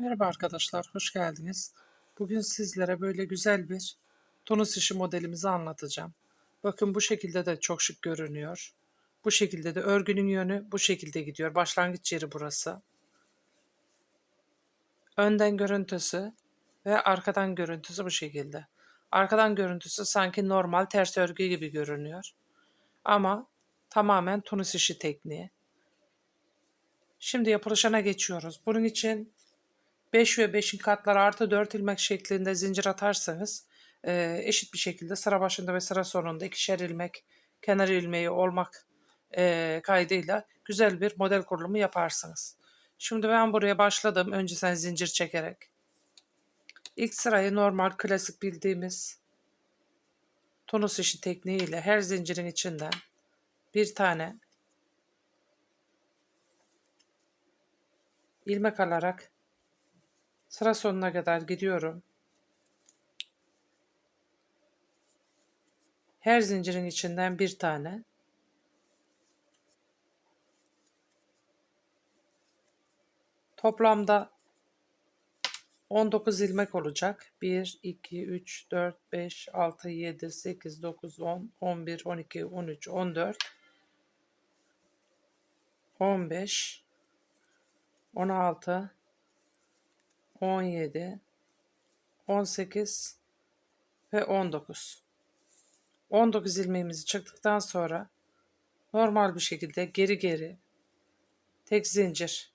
Merhaba arkadaşlar, hoş geldiniz. Bugün sizlere böyle güzel bir tonus işi modelimizi anlatacağım. Bakın bu şekilde de çok şık görünüyor. Bu şekilde de örgünün yönü bu şekilde gidiyor. Başlangıç yeri burası. Önden görüntüsü ve arkadan görüntüsü bu şekilde. Arkadan görüntüsü sanki normal ters örgü gibi görünüyor. Ama tamamen tonus işi tekniği. Şimdi yapılışına geçiyoruz. Bunun için 5 ve 5'in katları artı 4 ilmek şeklinde zincir atarsanız e, eşit bir şekilde sıra başında ve sıra sonunda ikişer ilmek kenar ilmeği olmak e, kaydıyla güzel bir model kurulumu yaparsınız. Şimdi ben buraya başladım önceden zincir çekerek. İlk sırayı normal klasik bildiğimiz tonus işi tekniğiyle her zincirin içinden bir tane ilmek alarak Sıra sonuna kadar gidiyorum. Her zincirin içinden bir tane. Toplamda 19 ilmek olacak. 1, 2, 3, 4, 5, 6, 7, 8, 9, 10, 11, 12, 13, 14, 15, 16, 17, 18 ve 19. 19 ilmeğimizi çıktıktan sonra normal bir şekilde geri geri tek zincir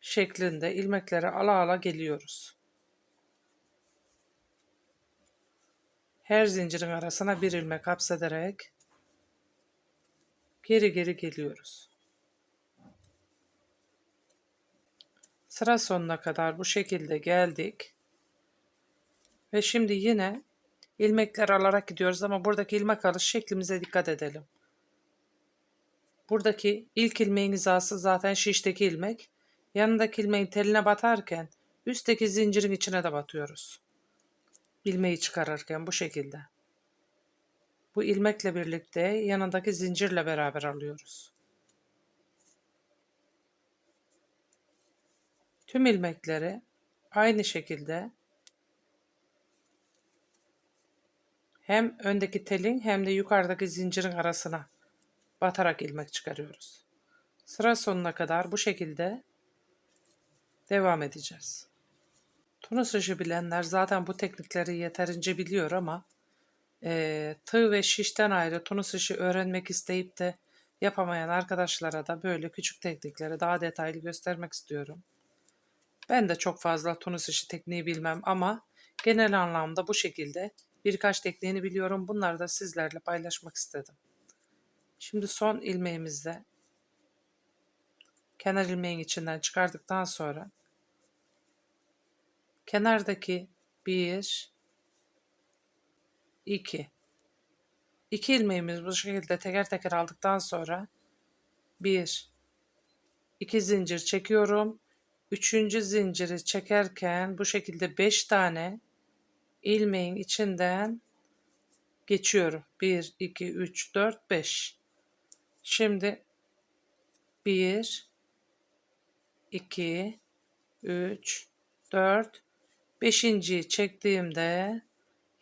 şeklinde ilmekleri ala ala geliyoruz. Her zincirin arasına bir ilmek hapsederek geri geri geliyoruz. Sıra sonuna kadar bu şekilde geldik. Ve şimdi yine ilmekler alarak gidiyoruz ama buradaki ilmek alış şeklimize dikkat edelim. Buradaki ilk ilmeğin hizası zaten şişteki ilmek. Yanındaki ilmeğin teline batarken üstteki zincirin içine de batıyoruz. İlmeği çıkarırken bu şekilde. Bu ilmekle birlikte yanındaki zincirle beraber alıyoruz. Tüm ilmekleri aynı şekilde hem öndeki telin hem de yukarıdaki zincirin arasına batarak ilmek çıkarıyoruz. Sıra sonuna kadar bu şekilde devam edeceğiz. Tunus işi bilenler zaten bu teknikleri yeterince biliyor ama e, tığ ve şişten ayrı tunus işi öğrenmek isteyip de yapamayan arkadaşlara da böyle küçük teknikleri daha detaylı göstermek istiyorum. Ben de çok fazla tunus işi tekniği bilmem ama genel anlamda bu şekilde birkaç tekniğini biliyorum. Bunları da sizlerle paylaşmak istedim. Şimdi son ilmeğimizde kenar ilmeğin içinden çıkardıktan sonra kenardaki bir, iki, iki ilmeğimiz bu şekilde teker teker aldıktan sonra bir, iki zincir çekiyorum Üçüncü zinciri çekerken bu şekilde beş tane ilmeğin içinden geçiyorum. Bir, iki, üç, dört, beş. Şimdi bir, iki, üç, dört, beşinciyi çektiğimde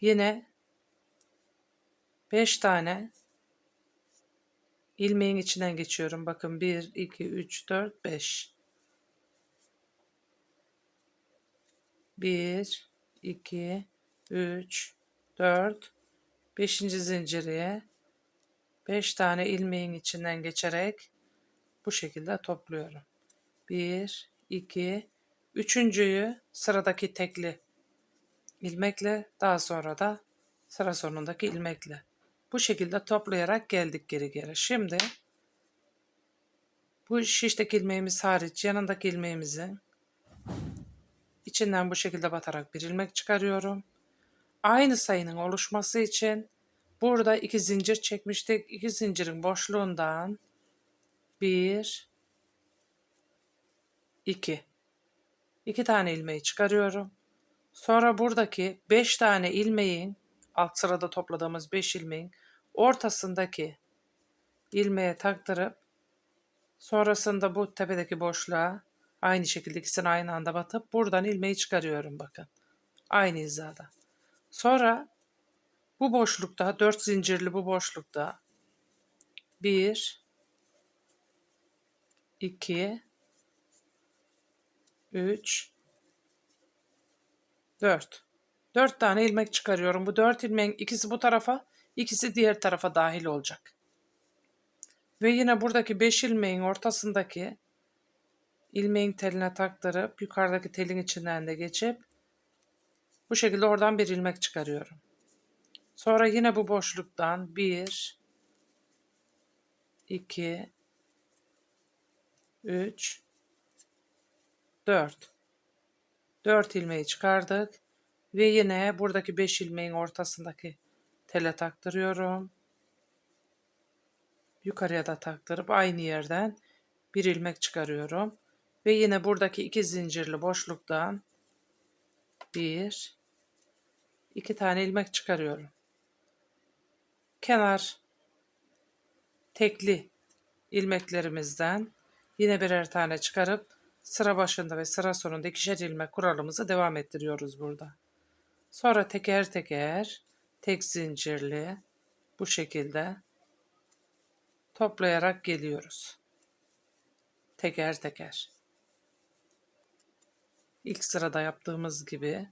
yine beş tane ilmeğin içinden geçiyorum. Bakın bir, iki, üç, dört, beş. 1, 2, 3, 4, 5. zinciriye 5 tane ilmeğin içinden geçerek bu şekilde topluyorum. 1, 2, üçüncüyü sıradaki tekli ilmekle daha sonra da sıra sonundaki ilmekle. Bu şekilde toplayarak geldik geri geri. Şimdi bu şişteki ilmeğimiz hariç yanındaki ilmeğimizin İçinden bu şekilde batarak bir ilmek çıkarıyorum. Aynı sayının oluşması için burada iki zincir çekmiştik. İki zincirin boşluğundan bir, iki. İki tane ilmeği çıkarıyorum. Sonra buradaki beş tane ilmeğin alt sırada topladığımız beş ilmeğin ortasındaki ilmeğe taktırıp sonrasında bu tepedeki boşluğa Aynı şekilde ikisini aynı anda batıp buradan ilmeği çıkarıyorum bakın. Aynı hizada. Sonra bu boşlukta, dört zincirli bu boşlukta bir, iki, üç, dört. Dört tane ilmek çıkarıyorum. Bu dört ilmeğin ikisi bu tarafa, ikisi diğer tarafa dahil olacak. Ve yine buradaki beş ilmeğin ortasındaki ilmeğin teline taktırıp yukarıdaki telin içinden de geçip bu şekilde oradan bir ilmek çıkarıyorum. Sonra yine bu boşluktan 1 2 3 4 4 ilmeği çıkardık ve yine buradaki 5 ilmeğin ortasındaki tele taktırıyorum. Yukarıya da taktırıp aynı yerden bir ilmek çıkarıyorum. Ve yine buradaki iki zincirli boşluktan bir, iki tane ilmek çıkarıyorum. Kenar tekli ilmeklerimizden yine birer tane çıkarıp sıra başında ve sıra sonunda ikişer ilmek kuralımızı devam ettiriyoruz burada. Sonra teker teker tek zincirli bu şekilde toplayarak geliyoruz. Teker teker. İlk sırada yaptığımız gibi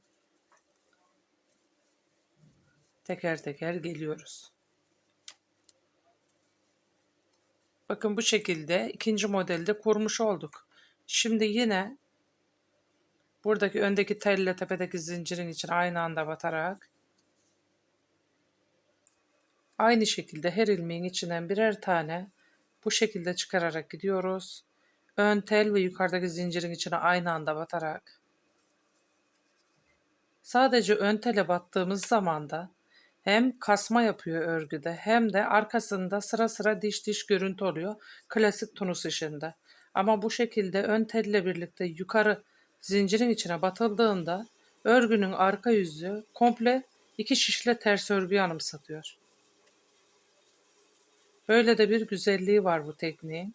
teker teker geliyoruz. Bakın bu şekilde ikinci modelde kurmuş olduk. Şimdi yine buradaki öndeki telle tepedeki zincirin için aynı anda batarak aynı şekilde her ilmeğin içinden birer tane bu şekilde çıkararak gidiyoruz. Ön tel ve yukarıdaki zincirin içine aynı anda batarak Sadece ön tele battığımız zaman da hem kasma yapıyor örgüde hem de arkasında sıra sıra diş diş görüntü oluyor klasik tunus işinde. Ama bu şekilde ön telle birlikte yukarı zincirin içine batıldığında örgünün arka yüzü komple iki şişle ters örgüyü anımsatıyor. Böyle de bir güzelliği var bu tekniğin.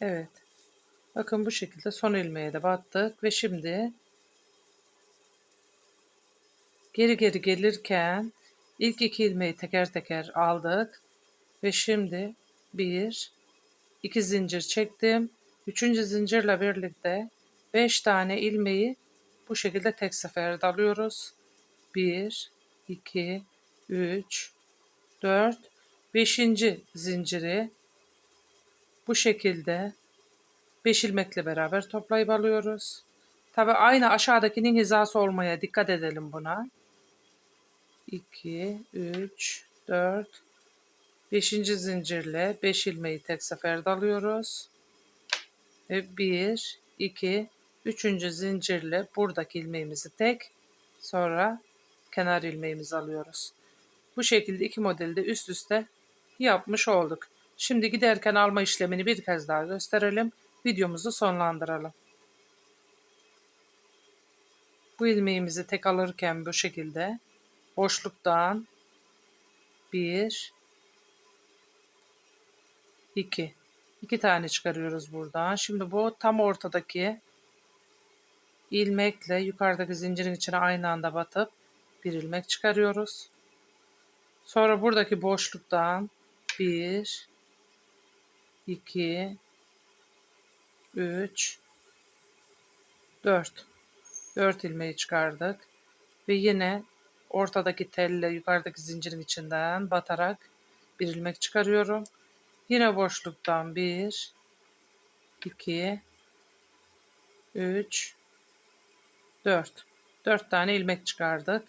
Evet. Bakın bu şekilde son ilmeğe de battık ve şimdi geri geri gelirken ilk iki ilmeği teker teker aldık ve şimdi bir iki zincir çektim. Üçüncü zincirle birlikte beş tane ilmeği bu şekilde tek seferde alıyoruz. Bir, iki, üç, dört, beşinci zinciri bu şekilde 5 ilmekle beraber toplayıp alıyoruz. Tabi aynı aşağıdakinin hizası olmaya dikkat edelim buna. 2, 3, 4, 5. zincirle 5 ilmeği tek seferde alıyoruz. Ve 1, 2, 3. zincirle buradaki ilmeğimizi tek sonra kenar ilmeğimizi alıyoruz. Bu şekilde iki modeli de üst üste yapmış olduk. Şimdi giderken alma işlemini bir kez daha gösterelim videomuzu sonlandıralım. Bu ilmeğimizi tek alırken bu şekilde boşluktan bir, iki, iki tane çıkarıyoruz buradan. Şimdi bu tam ortadaki ilmekle yukarıdaki zincirin içine aynı anda batıp bir ilmek çıkarıyoruz. Sonra buradaki boşluktan bir, iki, 3 4 4 ilmeği çıkardık ve yine ortadaki telle yukarıdaki zincirin içinden batarak bir ilmek çıkarıyorum. Yine boşluktan 1 2 3 4 4 tane ilmek çıkardık.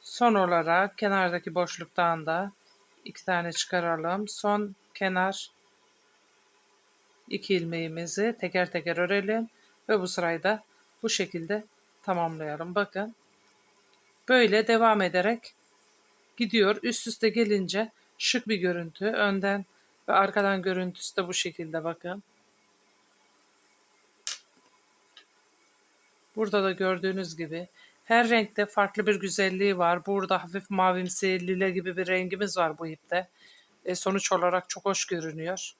Son olarak kenardaki boşluktan da iki tane çıkaralım. Son kenar iki ilmeğimizi teker teker örelim ve bu sırayı da bu şekilde tamamlayalım. Bakın böyle devam ederek gidiyor. Üst üste gelince şık bir görüntü. Önden ve arkadan görüntüsü de bu şekilde bakın. Burada da gördüğünüz gibi Her renkte farklı bir güzelliği var. Burada hafif mavimsi, lila gibi bir rengimiz var bu ipte. E, sonuç olarak çok hoş görünüyor.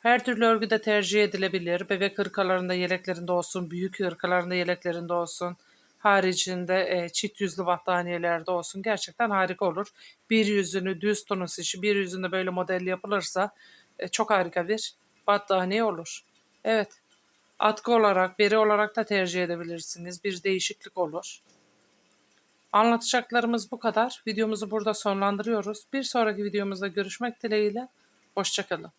Her türlü örgü de tercih edilebilir. Bebek hırkalarında, yeleklerinde olsun, büyük hırkalarında, yeleklerinde olsun. Haricinde e, çift yüzlü battaniyelerde olsun. Gerçekten harika olur. Bir yüzünü düz tonus işi, bir yüzünde böyle model yapılırsa e, çok harika bir battaniye olur. Evet. Atkı olarak, beri olarak da tercih edebilirsiniz. Bir değişiklik olur. Anlatacaklarımız bu kadar. Videomuzu burada sonlandırıyoruz. Bir sonraki videomuzda görüşmek dileğiyle. Hoşçakalın.